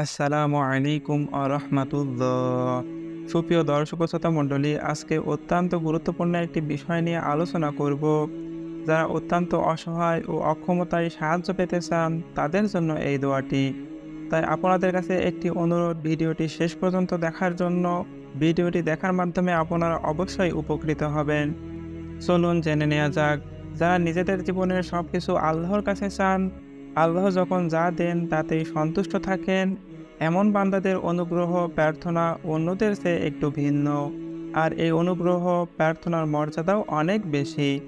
আসসালামু আলাইকুম আরহামাতুল্লাহ। সুপ্রিয় দর্শক শ্রোতা মণ্ডলী, আজকে অত্যন্ত গুরুত্বপূর্ণ একটি বিষয় নিয়ে আলোচনা করব। যারা অত্যন্ত অসহায় ও অক্ষমতায় সাহায্য পেতে চান, তাদের জন্য এই দোয়াটি। তাই আপনাদের কাছে একটি অনুরোধ, ভিডিওটি শেষ পর্যন্ত দেখার জন্য। ভিডিওটি দেখার মাধ্যমে আপনারা অবশ্যই উপকৃত হবেন। চলুন জেনে নেওয়া যাক, যারা নিজেদের জীবনের সব কিছু আল্লাহর কাছে চান আল্লাহ যখন যা দেন তাতেই সন্তুষ্ট থাকেন, এমন বান্দাদের অনুগ্রহ, প্রার্থনা অন্যদের চেয়ে একটু ভিন্ন। আর এই অনুগ্রহ, প্রার্থনার মর্যাদাও অনেক বেশি।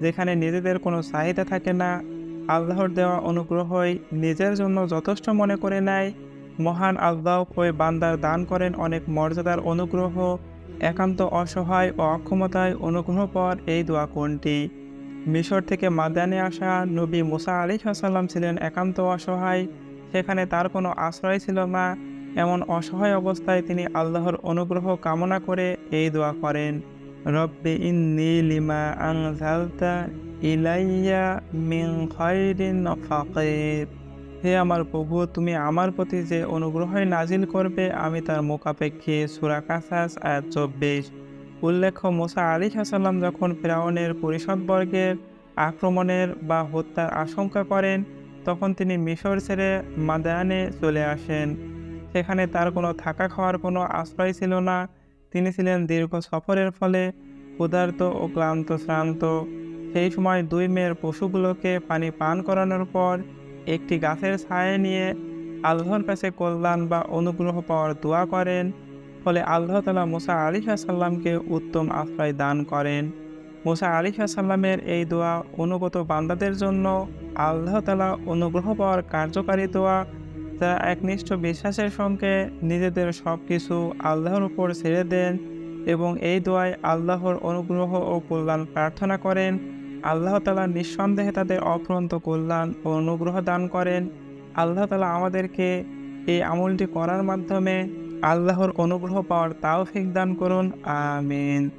যেখানে নিজেদের কোনো চাহিদা থাকে না, আল্লাহর দেওয়া অনুগ্রহই নিজের জন্য যথেষ্ট মনে করে নেয়। মহান আল্লাহ ওই বান্দার দান করেন অনেক মর্যাদার অনুগ্রহ, একান্ত অসহায় ও অক্ষমতায় অনুগ্রহ পর এই দোয়া কোনটি? মিশর থেকে মাদানে আসা নবী মুসা আলী সাল্লাম ছিলেন একান্ত অসহায়। সেখানে তার কোনো আশ্রয় ছিল না। এমন অসহায় অবস্থায় তিনি আল্লাহর অনুগ্রহ কামনা করে এই দোয়া করেন, রব্বি ইন্নি লিমা আনজালতা ইলাইয়া খায়রিন ফাকির। হে আমার প্রভু, তুমি আমার প্রতি যে অনুগ্রহই নাজিল করবে, আমি তার মোকাপেক্ষে সুরা কাসাস আয়াত চব্বিশ। উল্লেখ্য, মোসা আলী সাল্লাম যখন ফেরাউনের পরিষদবর্গের আক্রমণের বা হত্যার আশঙ্কা করেন, তখন তিনি মিশর ছেড়ে মাদায়ানে চলে আসেন। সেখানে তার কোনো থাকা খাওয়ার কোনো আশ্রয় ছিল না। তিনি ছিলেন দীর্ঘ সফরের ফলে ক্ষুধার্ত ও ক্লান্ত শ্রান্ত। সেই সময় দুই মেয়ের পশুগুলোকে পানি পান করানোর পর একটি গাছের ছায়া নিয়ে আল্লাহর কাছে কল্যাণ বা অনুগ্রহ পাওয়ার দোয়া করেন। ফলে আল্লাহ তালা মুসা আলী সাল্লামকে উত্তম আশ্রয় দান করেন। মুসা আলী সাল্লামের এই দোয়া অনুগত বান্দাদের জন্য আল্লাহ তালা অনুগ্রহ পাওয়ার কার্যকারী দোয়া যারা একনিষ্ঠ বিশ্বাসের সঙ্গে নিজেদের সব কিছু আল্লাহর উপর ছেড়ে দেন এবং এই দোয়ায় আল্লাহর অনুগ্রহ ও কল্যাণ প্রার্থনা করেন। আল্লাহ তালা নিঃসন্দেহে তাদের অফুরন্ত কল্যাণ ও অনুগ্রহ দান করেন। আল্লাহ তালা আমাদেরকে এই আমলটি করার মাধ্যমে আল্লাহর অনুগ্রহ পাওয়ার তাওফিক দান করুন আমিন।